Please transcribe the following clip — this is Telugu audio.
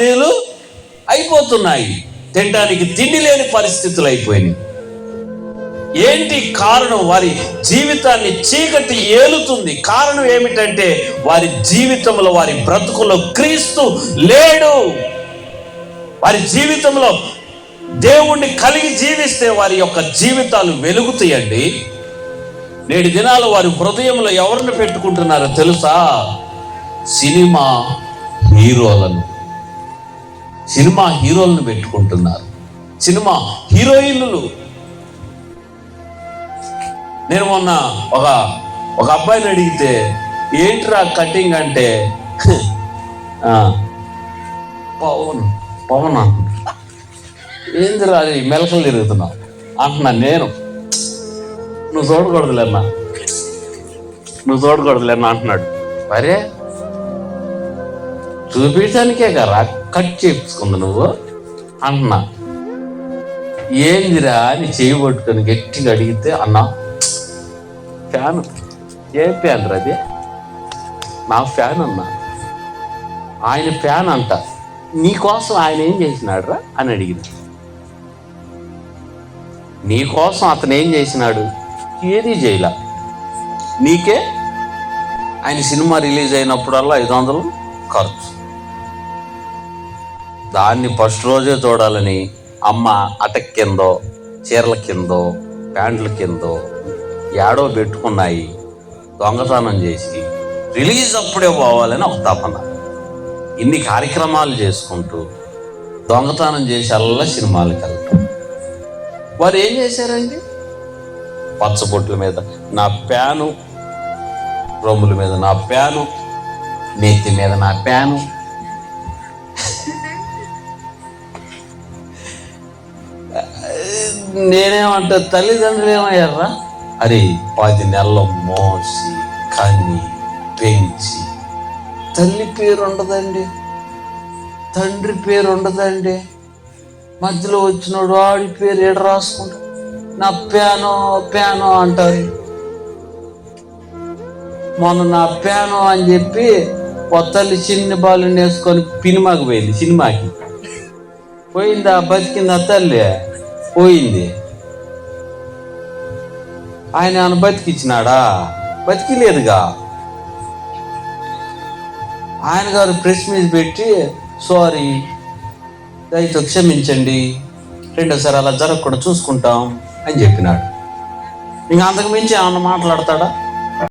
బందీలు అయిపోతున్నాయి. తినడానికి తిండి లేని పరిస్థితులు అయిపోయినాయి. ఏంటి కారణం? వారి జీవితాన్ని చీకటి ఏలుతుంది. కారణం ఏమిటంటే వారి జీవితంలో వారి బ్రతుకులో క్రీస్తు లేడు. వారి జీవితంలో దేవుణ్ణి కలిగి జీవిస్తే వారి యొక్క జీవితాలు వెలుగుతాయండి. నేటి దినాలు వారి హృదయంలో ఎవరిని పెట్టుకుంటున్నారో తెలుసా? సినిమా హీరోలను. సినిమా హీరోలను పెట్టుకుంటున్నారు. సినిమా హీరోయిన్లు. నేను మొన్న ఒక ఒక అబ్బాయిని అడిగితే ఏంట్రా కటింగ్ అంటే? పవన్ పవన్ అంటున్నా. ఏందిరా అది? మెలకలు తిరుగుతున్నావు. అంటున్నా నేను. నువ్వు చూడకూడదులేనా నువ్వు చూడకూడదులేనా అంటున్నాడు. మరే చూపించడానికే కదా కట్ చేయించుకుంది నువ్వు? అన్న. ఏందిరా అని చేయి పట్టుకొని గట్టిగా అడిగితే అన్నా ఫ్యాన్ ఏ ఫ్యాన్ రా అది? నా ఫ్యాన్ అన్నా. ఆయన ఫ్యాన్ అంట. నీకోసం ఆయన ఏం చేసినాడు రా అని అడిగింది. నీకోసం అతను ఏం చేసినాడు? ఏది చేయలే నీకే? ఆయన సినిమా రిలీజ్ అయినప్పుడల్లా ఐదు వందలు ఖర్చు. దాన్ని ఫస్ట్ రోజే చూడాలని అమ్మ అటక్ కిందో చీరల కిందో ప్యాంట్ల కిందో ఏడో పెట్టుకున్నాయి. దొంగతనం చేసి రిలీజ్ అప్పుడే పోవాలని ఒక తపన. ఇన్ని కార్యక్రమాలు చేసుకుంటూ దొంగతనం చేసి అల్లా సినిమాలకు వెళ్ళటం వారు ఏం చేశారండి? పచ్చబొట్ల మీద నా ప్యాను రొమ్ముల మీద నా ప్యాను నెత్తి మీద నా ప్యాను నేనేమంటా తల్లిదండ్రులు ఏమయ్యారా అరే పది నెలలు మోసి కన్ని పెంచి. తల్లి పేరు ఉండదండి తండ్రి పేరు ఉండదండి మధ్యలో వచ్చినోడు వాడి పేరు ఎడ రాసుకుంటా? నా ప్యానో ప్యానో అంటారు. మొన్న నా ప్యానో అని చెప్పి ఓ తల్లి చిన్న బాలు వేసుకొని సినిమాకి పోయింది సినిమాకి. పోయిందా బతికిందా తల్లి? పోయింది. ఆయన ఏమైనా బతికిచ్చినాడా? బతికిలేదుగా. ఆయన గారు ప్రెస్ మీద పెట్టి సారీ దయతో క్షమించండి. రెండోసారి అలా జరగకుండా చూసుకుంటాం అని చెప్పినాడు. ఇంకా అంతకు మించి ఏమన్నా మాట్లాడతాడా?